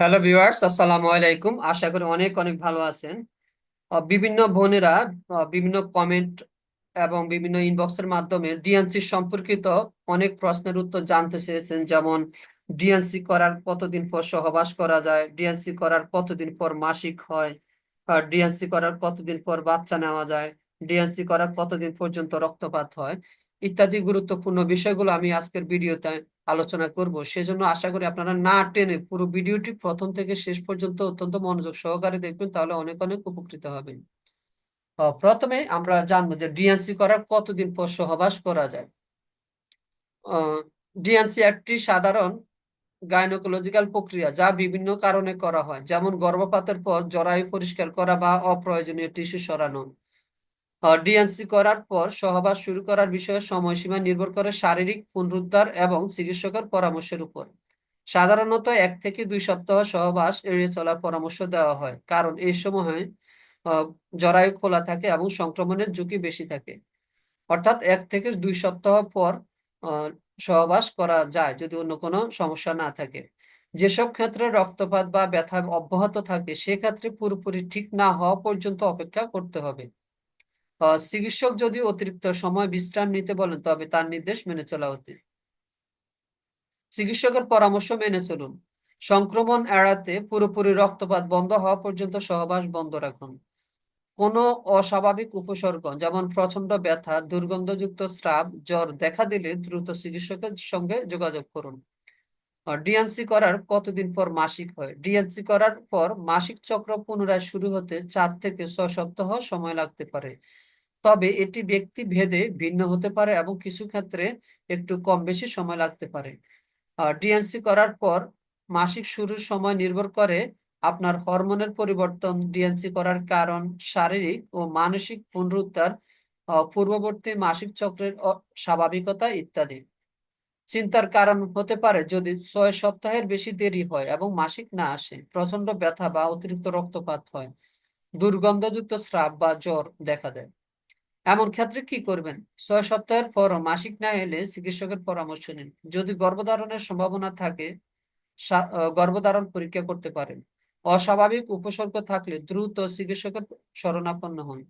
Hello viewers আসসালামু আলাইকুম আশা করি অনেক অনেক ভালো আছেন। বিভিন্ন বোনেরা বিভিন্ন কমেন্ট এবং বিভিন্ন ইনবক্সের মাধ্যমে ডিএনসি সম্পর্কিত অনেক প্রশ্নের উত্তর জানতে চেয়েছেন। যেমন ডিএনসি করার কতদিন পর সহবাস করা যায়? ডিএনসি করার কতদিন পর মাসিক হয়? ডিএনসি করার কতদিন পর বাচ্চা নেওয়া যায়? ডিএনসি করার কতদিন পর্যন্ত রক্তপাত হয়? ইত্যাদি গুরুত্বপূর্ণ বিষয়গুলো আমি আজকের ভিডিওতে আলোচনা করব। সেজন্য আশা করি আপনারা না টেনে পুরো ভিডিওটি প্রথম থেকে শেষ পর্যন্ত অত্যন্ত মনোযোগ সহকারে দেখবেন, তাহলে অনেক অনেক উপকৃত হবেন। প্রথমে আমরা জানব যে ডিএনসি করার কতদিন পর সহবাস করা যায়। ডিএনসি একটি সাধারণ গাইনোকোলজিক্যাল প্রক্রিয়া যা বিভিন্ন কারণে করা হয়। যেমন গর্ভপাতের পর জরায়ু পরিষ্কার করা বা অপ্রয়োজনীয় টিস্যু সরানো। ডিএনসি করার পর সহবাস শুরু করার বিষয়ে সময়সীমা নির্ভর করে শারীরিক পুনরুদ্ধার এবং চিকিৎসকের পরামর্শের উপর। সাধারণত এক থেকে দুই সপ্তাহ সহবাস এড়িয়ে চলার পরামর্শ দেওয়া হয়, কারণ এই সময় জরায়ু খোলা থাকে এবং সংক্রমণের ঝুঁকি বেশি থাকে। অর্থাৎ এক থেকে দুই সপ্তাহ পর সহবাস করা যায় যদি অন্য কোনো সমস্যা না থাকে। যেসব ক্ষেত্রে রক্তপাত বা ব্যথা অব্যাহত থাকে, সেক্ষেত্রে পুরোপুরি ঠিক না হওয়া পর্যন্ত অপেক্ষা করতে হবে। চিকিৎসক যদি অতিরিক্ত সময় বিশ্রাম নিতে বলেন, তবে তার নির্দেশ মেনে চলা উচিত। চিকিৎসকের পরামর্শ মেনে চলুন। সংক্রমণ এড়াতে পুরোপুরি রক্তপাত বন্ধ হওয়া পর্যন্ত সহবাস বন্ধ রাখুন। কোনো অস্বাভাবিক উপসর্গ, যেমন প্রচণ্ড ব্যথা, দুর্গন্ধযুক্ত স্রাব, জ্বর দেখা দিলে দ্রুত চিকিৎসকের সঙ্গে যোগাযোগ করুন। ডিএনসি করার কতদিন পর মাসিক হয়? ডিএনসি করার পর মাসিক চক্র পুনরায় শুরু হতে চার থেকে ছয় সপ্তাহ সময় লাগতে পারে। তবে এটি ব্যক্তি ভেদে ভিন্ন হতে পারে এবং কিছু ক্ষেত্রে একটু কম বেশি সময় লাগতে পারে। ডিএনসি করার পর মাসিক শুরুর সময় নির্ভর করে আপনার হরমোনের পরিবর্তন ডিএনসি করার কারণ, শারীরিক ও মানসিক পুনরুদ্ধার পূর্ববর্তী মাসিক চক্রের স্বাভাবিকতা ইত্যাদি। চিন্তার কারণ হতে পারে যদি ছয় সপ্তাহের বেশি দেরি হয় এবং মাসিক না আসে প্রচণ্ড ব্যথা বা অতিরিক্ত রক্তপাত হয়, দুর্গন্ধযুক্ত স্রাব বা জ্বর দেখা দেয়। এমন ক্ষেত্রে কি করবেন? ছয় সপ্তাহের পর মাসিক না এলে চিকিৎসকের পরামর্শ নিন। যদি গর্ভধারণের সম্ভাবনা থাকে গর্ভধারণ পরীক্ষা করতে পারেন। অস্বাভাবিক উপসর্গ থাকলে দ্রুত চিকিৎসকের শরণাপন্ন হন।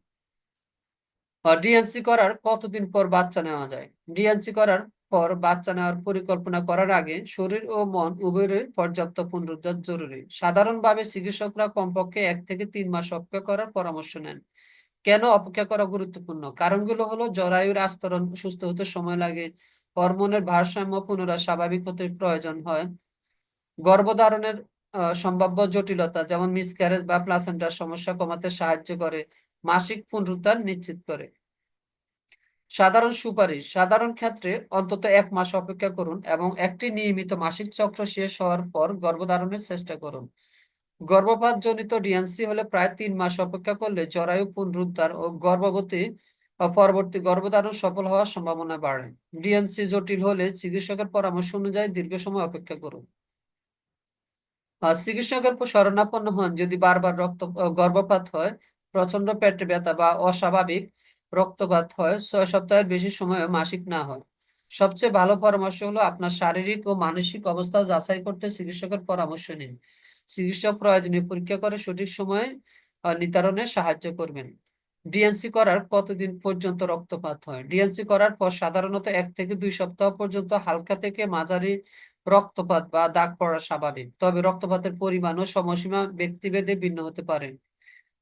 ডিএনসি করার কতদিন পর বাচ্চা নেওয়া যায়? ডিএনসি করার পর বাচ্চা নেওয়ার পরিকল্পনা করার আগে শরীর ও মন উভয়ের পর্যাপ্ত পুনরুদ্ধার জরুরি। সাধারণভাবে চিকিৎসকরা কমপক্ষে এক থেকে তিন মাস অপেক্ষা করার পরামর্শ নেন। কেন অপেক্ষা করা গুরুত্বপূর্ণ? কারণগুলো হলো, জরায়ুর আস্তরণ সুস্থ হতে সময় লাগে, হরমোনের ভারসাম্য পুনরায় স্বাভাবিক হতে প্রয়োজন হয়, গর্ভধারণের সম্ভাব্য জটিলতা, যেমন মিসক্যারেজ বা প্লাসেন্টার সমস্যা কমাতে সাহায্য করে, মাসিক পুনরুদ্ধার নিশ্চিত করে। সাধারণ সুপারিশ, সাধারণ ক্ষেত্রে অন্তত এক মাস অপেক্ষা করুন এবং একটি নিয়মিত মাসিক চক্র শেষ হওয়ার পর গর্ভধারণের চেষ্টা করুন। গর্ভপাত জনিত ডিএনসি হলে প্রায় তিন মাস অপেক্ষা করলে জরায়ু পুনরুদ্ধার ও গর্ভবতী পরবর্তী গর্ভধারণ সফল হওয়ার সম্ভাবনা বাড়ে। ডিএনসি জটিল হলে চিকিৎসকের পরামর্শ অনুযায়ী দীর্ঘ সময় অপেক্ষা করুন। চিকিৎসকের শরণাপন্ন হন যদি বারবার রক্ত গর্ভপাত হয় প্রচণ্ড পেটে ব্যথা বা অস্বাভাবিক রক্তপাত হয়, ছয় সপ্তাহের বেশি সময় মাসিক না হয়। সবচেয়ে ভালো পরামর্শ হলো আপনার শারীরিক ও মানসিক অবস্থা যাচাই করতে চিকিৎসকের পরামর্শ নিন। চিকিৎসক প্রয়োজনীয় পরীক্ষা করে সঠিক সময়ে নির্ধারণে সাহায্য করবেন। ডিএনসি করার কতদিন পর্যন্ত রক্তপাত হয়? ডিএনসি করার পর সাধারণত এক থেকে দুই সপ্তাহ পর্যন্ত হালকা থেকে মাঝারি রক্তপাত বা দাগ পড়া স্বাভাবিক। তবে রক্তপাতের পরিমাণ ও সময়সীমা ব্যক্তিভেদে ভিন্ন হতে পারে।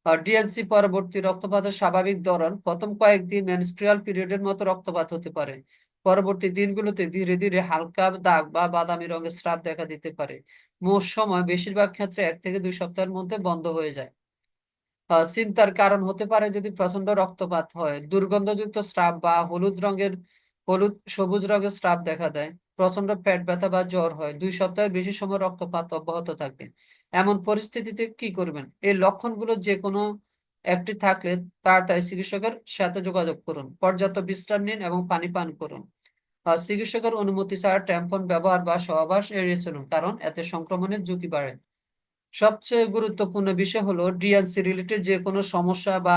ডিএনসি পরবর্তী রক্তপাতের স্বাভাবিক ধরন প্রথম কয়েকদিন মেনস্ট্রুয়াল পিরিয়ডের মতো রক্তপাত হতে পারে। পরবর্তী দিনগুলোতে ধীরে ধীরে হালকা দাগ বা বাদামি রঙের স্রাব দেখা দিতে পারে। মোট বেশিরভাগ ক্ষেত্রে এক থেকে দুই সপ্তাহের মধ্যে বন্ধ হয়ে যায়। চিন্তার কারণ হতে পারে যদি প্রচণ্ড রক্তপাত হয়, দুর্গন্ধযুক্ত স্রাব বা হলুদ রঙের, হলুদ, সবুজ রঙের স্রাব দেখা দেয়। প্রচণ্ড পেট ব্যথা বা জ্বর হয়, দুই সপ্তাহের বেশি সময় রক্তপাত অব্যাহত থাকে। এমন পরিস্থিতিতে কি করবেন? এই লক্ষণগুলো যে কোনো একটি থাকলে তাড়াতাড়ি চিকিৎসকের সাথে যোগাযোগ করুন। পর্যাপ্ত বিশ্রাম নিন এবং পানি পান করুন। চিকিৎসকের অনুমতি ছাড়া ট্যাম্পন ব্যবহার বা সহবাস এড়িয়ে চলুন, কারণ এতে সংক্রমণের ঝুঁকি বাড়ে। সবচেয়ে গুরুত্বপূর্ণ বিষয় হলো ডিএনসি রিলেটেড যে কোনো সমস্যা বা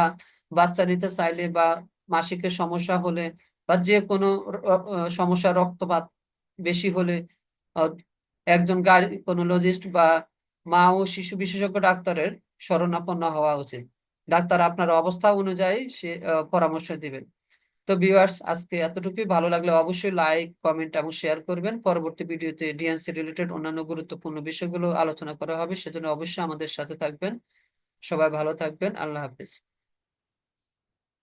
বাচ্চা নিতে চাইলে বা মাসিকের সমস্যা হলে বা যে কোনো সমস্যা রক্তপাত বেশি হলে একজন গাইনোকোলজিস্ট বা মা ও শিশু বিশেষজ্ঞ ডাক্তারের শরণাপন্ন হওয়া উচিত। ডাক্তার আপনার অবস্থা অনুযায়ী সে পরামর্শ দিবেন। তো ভিউয়ার্স আজকে এতটুকুই। ভালো লাগলে অবশ্যই লাইক কমেন্ট এবং শেয়ার করবেন। পরবর্তী ভিডিওতে ডিএনসি রিলেটেড অন্যান্য গুরুত্বপূর্ণ বিষয়গুলো আলোচনা করা হবে, সেজন্য অবশ্যই আমাদের সাথে থাকবেন। সবাই ভালো থাকবেন। আল্লাহ হাফেজ।